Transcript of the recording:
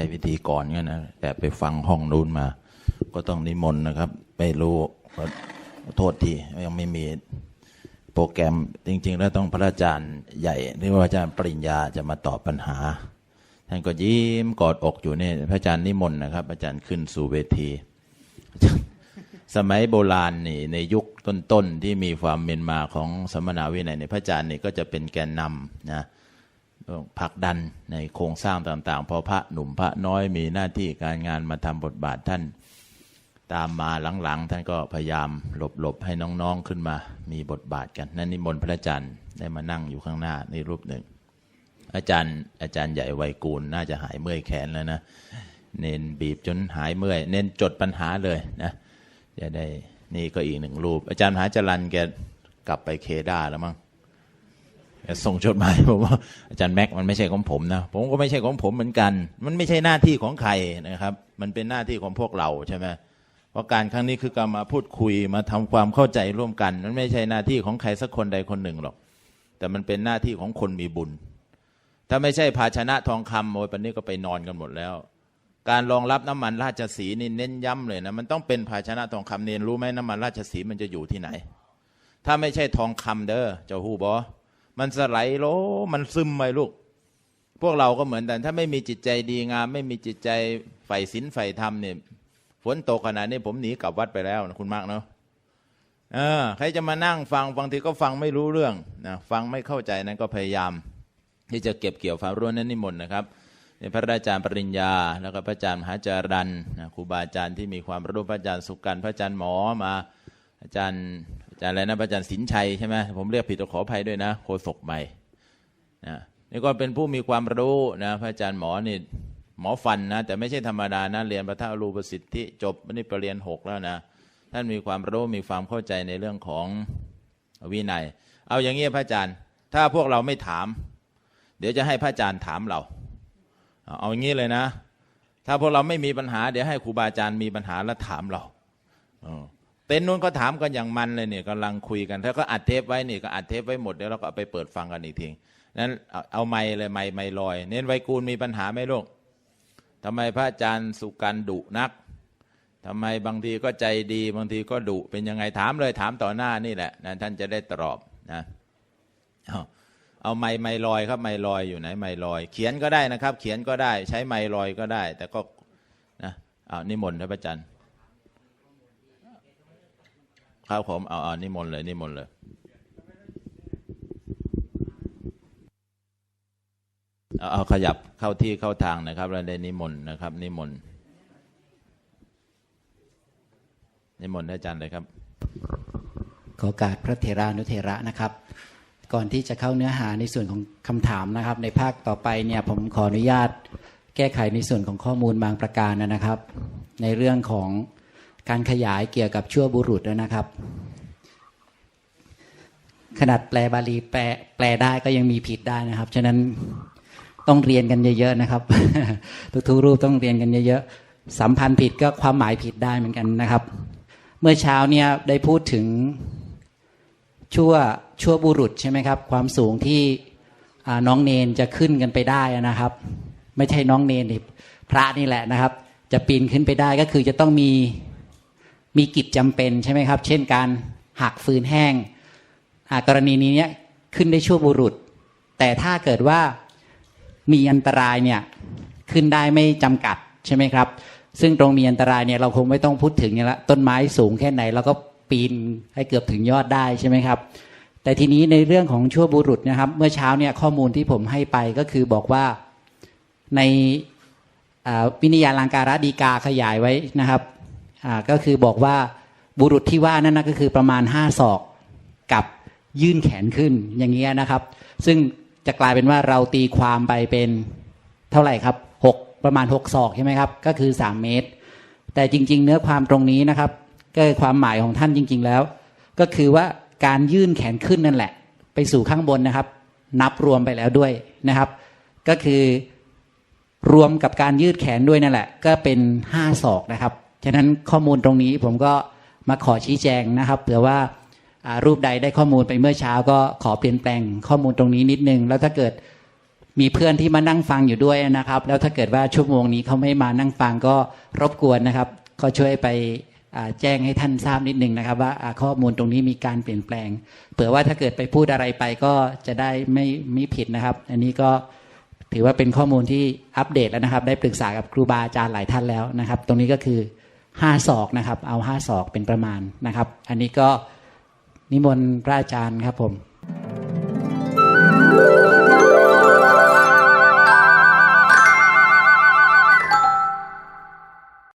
ช่พิธีกรกันนะแต่ไปฟังห้องนู้นมา ก็ต้องนิมนต์นะครับ ไม่รู้โทษทียังไม่มีโปรแกรมจริง ๆ แล้วต้องพระอาจารย์ใหญ่หรือว่าอาจารย์ปริญญาจะมาตอบปัญหาท่านก็ยิ้มกอดอกอยู่เนี่ยพระอาจารย์นิมนต์นะครับ อาจารย์ขึ้นสู่เวที สมัยโบราณนี่ในยุคต้นๆที่มีความเมียนมาของสมณวินัยในยพระอาจารย์นี่ก็จะเป็นแกนนำนะ ผลักดันในโครงสร้างต่างๆ พอพระหนุ่มพระน้อยมีหน้าที่การงานมาทำบทบาทท่าน ตามมาหลังๆ ท่านก็พยายามหลบๆ ให้น้องๆขึ้นมา มีบทบาทกัน นั่นนิมนต์พระอาจารย์ได้มานั่งอยู่ข้างหน้าในรูปหนึ่ง อาจารย์อาจารย์ใหญ่ไวยกูลน่าจะหายเมื่อยแขนแล้วนะ เน้นบีบจนหายเมื่อย เน้นจดปัญหาเลยนะจะได้นี่ก็อีกหนึ่งรูป อาจารย์มหาจรันแกกลับไปเคดาแล้วมั้ง ส่งจดหมายผมว่าอาจารย์แม็กมันไม่ใช่ของผมนะผมก็ไม่ใช่ของผมเหมือนกัน มันไม่ใช่หน้าที่ของใครนะครับ มันเป็นหน้าที่ของพวกเราใช่ไหมเพราะการครั้งนี้คือการมาพูดคุยมาทำความเข้าใจร่วมกัน มันไม่ใช่หน้าที่ของใครสักคนใดคนหนึ่งหรอก แต่มันเป็นหน้าที่ของคนมีบุญ ถ้าไม่ใช่ภาชนะทองคำโอ้ยปันนี้ก็ไปนอนกันหมดแล้ว การรองรับน้ำมันราชสีนี่เน้นย้ำเลยนะมันต้องเป็นภาชนะทองคำเนนรู้ไหมน้ำมันราชสีมันจะอยู่ที่ไหน ถ้าไม่ใช่ทองคำเด้อเจ้าฮูบอ มันสไลด์โลมันซึมไปลูก พวกเราก็เหมือนกัน ถ้าไม่มีจิตใจดีงาม ไม่มีจิตใจใฝ่ศีลใฝ่ธรรมเนี่ยฝนตกขนาดนี้ผมหนีกลับวัดไปแล้วนะคุณมากเนาะเออใครจะมานั่งฟังบางทีก็ฟังไม่รู้เรื่องนะฟังไม่เข้าใจนั้นก็พยายาม ที่จะเก็บเกี่ยวความรู้นั้นนิมนต์นะครับในพระอาจารย์ปริญญา แล้วก็พระอาจารย์มหาจารันนะครูบาอาจารย์ที่มีความรู้พระอาจารย์สุกันพระอาจารย์หมอมาอาจารย์ จารย์อะไรนะพระอาจารย์สินชัยใช่ไหมผมเรียกผิดต้องขออภัยด้วยนะโคศกใหม่นะนี่ก็เป็นผู้มีความรู้นะพระอาจารย์หมอนี่หมอฟันนะแต่ไม่ใช่ธรรมดานะเรียนพระท่ารูปสิทธิจบนี่ปรริญญาหกแล้วนะท่านมีความรู้มีความเข้าใจในเรื่องของวินัย เอาอย่างนี้พระอาจารย์ ถ้าพวกเราไม่ถาม เดี๋ยวจะให้พระอาจารย์ถามเรา เอาอย่างนี้เลยนะ ถ้าพวกเราไม่มีปัญหา เดี๋ยวให้ครูบาอาจารย์มีปัญหาแล้วถามเราเออ เต็นท์นู้นก็ถามกันอย่างมันเลยเนี่ยกำลังคุยกันถ้าก็อัดเทปไว้นี่ก็อัดเทปไว้หมดเดี๋ยวเราก็เอาไปเปิดฟังกันอีกทีนั้นเอาเอาไม้เลยไม้ไม้ลอย เน้นไวกูลมีปัญหาไหมลูกทำไมพระอาจารย์สุกันดุนักทำไมบางทีก็ใจดีบางทีก็ดุเป็นยังไงถามเลยถามต่อหน้านี่แหละนะท่านจะได้ตอบนะเอาเอาไม้ไม้ลอยครับไม้ลอยอยู่ไหนไม้ลอย เขียนก็ได้นะครับ เขียนก็ได้ ใช้ไม้ลอยก็ได้ แต่ก็นะเอานิมนต์พระอาจารย์ ครับผมเอาเอานิมนต์เลยนิมนต์เลยเอาเอาขยับเข้าที่เข้าทางนะครับแล้วได้นิมนต์นะครับ นิมนต์นิมนต์พระอาจารย์เลยครับ ขอการพระเทรานุเทระนะครับ ก่อนที่จะเข้าเนื้อหาในส่วนของคำถามนะครับ ในภาคต่อไปเนี่ยผมขออนุญาตแก้ไขในส่วนของข้อมูลบางประการนะครับ ในเรื่องของ การขยายเกี่ยวกับชั่วบุรุษนะครับ ขนาดแปลบาลีแปลแปลได้ก็ยังมีผิดได้นะครับ ฉะนั้นต้องเรียนกันเยอะๆนะครับ ทุกๆรูปต้องเรียนกันเยอะๆสัมพันธ์ผิดก็ความหมายผิดได้เหมือนกันนะครับ เมื่อเช้าเนี่ยได้พูดถึงชั่วชั่วบุรุษใช่ไหมครับ ความสูงที่น้องเนนจะขึ้นกันไปได้นะครับ ไม่ใช่น้องเนนพระนี่แหละนะครับ จะปีนขึ้นไปได้ก็คือจะต้องมี มีกิจจำเป็นใช่ไหมครับ เช่นการหักฟืนแห้งกรณีนี้เนี่ยขึ้นได้ชั่วบุรุษ แต่ถ้าเกิดว่ามีอันตรายเนี่ยขึ้นได้ไม่จำกัดใช่ไหมครับ ซึ่งตรงมีอันตรายเนี่ยเราคงไม่ต้องพูดถึงเนี่ยละต้นไม้สูงแค่ไหนเราก็ปีนให้เกือบถึงยอดได้ใช่ไหมครับ แต่ทีนี้ในเรื่องของชั่วบุรุษนะครับ เมื่อเช้าเนี่ยข้อมูลที่ผมให้ไปก็คือบอกว่าในวินิยาลังการะดีกาขยายไว้นะครับ ก็คือบอกว่าบุรุษที่ว่านั่นนะก็คือประมาณห้าศอกกับยื่นแขนขึ้นอย่างเงี้ยนะครับ ซึ่งจะกลายเป็นว่าเราตีความไปเป็นเท่าไหร่ครับหกประมาณหกศอกใช่ไหมครับ ก็คือสามเมตร แต่จริง ๆ เนื้อความตรงนี้นะครับ ก็คือความหมายของท่านจริง ๆแล้ว ก็คือว่าการยื่นแขนขึ้นนั่นแหละ ไปสู่ข้างบนนะครับ นับรวมไปแล้วด้วยนะครับ ก็คือรวมกับการยืดแขนด้วยนั่นแหละ ก็เป็นห้าศอกนะครับ ฉะนั้นข้อมูลตรงนี้ผมก็มาขอชี้แจงนะครับเผื่อว่ารูปใดได้ข้อมูลไปเมื่อเช้าก็ขอเปลี่ยนแปลงข้อมูลตรงนี้นิดนึง แล้วถ้าเกิดมีเพื่อนที่มานั่งฟังอยู่ด้วยนะครับ แล้วถ้าเกิดว่าชั่วโมงนี้เขาไม่มานั่งฟังก็รบกวนนะครับ ก็ช่วยไปแจ้งให้ท่านทราบนิดนึงนะครับ ว่าอ่าข้อมูลตรงนี้มีการเปลี่ยนแปลง เผื่อว่าถ้าเกิดไปพูดอะไรไปก็จะได้ไม่ไม่ผิดนะครับ อันนี้ก็ถือว่าเป็นข้อมูลที่อัปเดตแล้วนะครับ ได้ปรึกษากับครูบาอาจารย์หลายท่านแล้วนะครับ ตรงนี้ก็คือ ห้าศอกนะครับ เอาห้าศอกเป็นประมาณนะครับ อันนี้ก็นิมนต์พระอาจารย์ครับผม